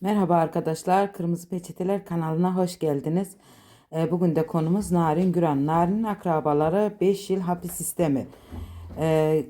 Merhaba arkadaşlar, Kırmızı Peçeteler kanalına hoş geldiniz. Ee, Bugün de konumuz Narin Güran. Narin'in akrabaları 5 yıl hapis sistemi. Ee,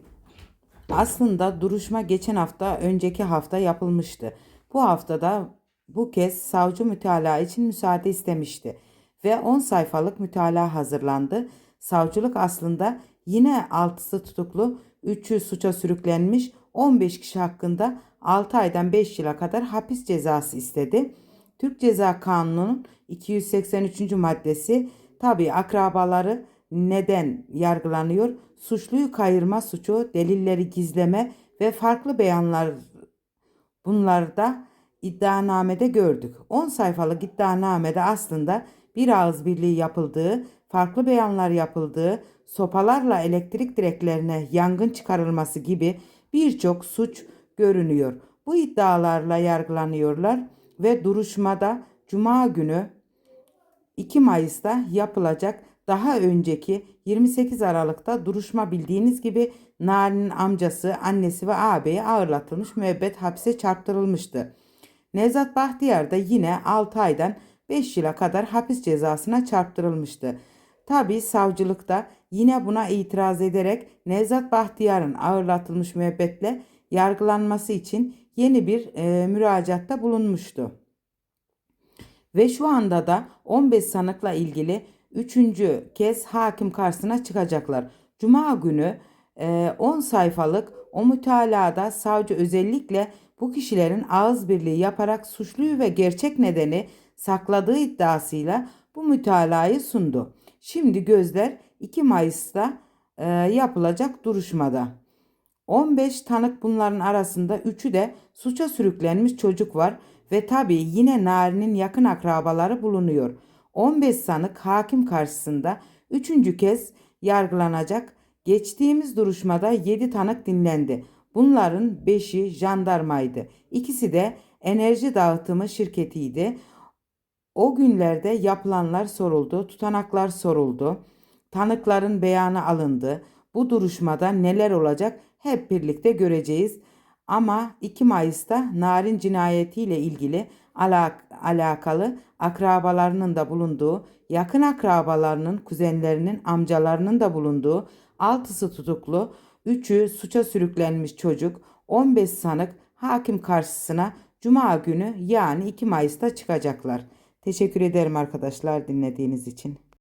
aslında duruşma geçen hafta, önceki hafta yapılmıştı. Bu haftada bu kez savcı mütalaa için müsaade istemişti. Ve 10 sayfalık mütalaa hazırlandı. Savcılık aslında yine 6'sı tutuklu, 3'ü suça sürüklenmiş, 15 kişi hakkında 6 aydan 5 yıla kadar hapis cezası istedi. Türk Ceza Kanunu'nun 283. maddesi tabi akrabaları neden yargılanıyor? Suçluyu kayırma suçu, delilleri gizleme ve farklı beyanlar bunlarda iddianamede gördük. 10 sayfalık iddianamede aslında bir ağız birliği yapıldığı, farklı beyanlar yapıldığı, sopalarla elektrik direklerine yangın çıkarılması gibi birçok suç görünüyor. Bu iddialarla yargılanıyorlar ve duruşmada Cuma günü 2 Mayıs'ta yapılacak daha önceki 28 Aralık'ta duruşma bildiğiniz gibi Narin'in amcası, annesi ve ağabeyi ağırlatılmış müebbet hapse çarptırılmıştı. Nevzat Bahtiyar da yine 6 aydan 5 yıla kadar hapis cezasına çarptırılmıştı. Tabi savcılıkta yine buna itiraz ederek Nevzat Bahtiyar'ın ağırlatılmış müebbetle yargılanması için yeni bir e, müracaatta bulunmuştu. Ve şu anda da 15 sanıkla ilgili üçüncü kez hakim karşısına çıkacaklar. Cuma günü e, 10 sayfalık o mütalada savcı özellikle bu kişilerin ağız birliği yaparak suçluyu ve gerçek nedeni sakladığı iddiasıyla bu mütalayı sundu. Şimdi gözler 2 Mayıs'ta e, yapılacak duruşmada. 15 tanık bunların arasında 3'ü de suça sürüklenmiş çocuk var ve tabii yine Nari'nin yakın akrabaları bulunuyor. 15 sanık hakim karşısında 3. kez yargılanacak. Geçtiğimiz duruşmada 7 tanık dinlendi. Bunların 5'i jandarmaydı. İkisi de enerji dağıtımı şirketiydi. O günlerde yapılanlar soruldu, tutanaklar soruldu. Tanıkların beyanı alındı. Bu duruşmada neler olacak hep birlikte göreceğiz. Ama 2 Mayıs'ta Narin cinayetiyle ilgili alak alakalı akrabalarının da bulunduğu, yakın akrabalarının, kuzenlerinin, amcalarının da bulunduğu 6'sı tutuklu, 3'ü suça sürüklenmiş çocuk, 15 sanık hakim karşısına Cuma günü yani 2 Mayıs'ta çıkacaklar. Teşekkür ederim arkadaşlar dinlediğiniz için.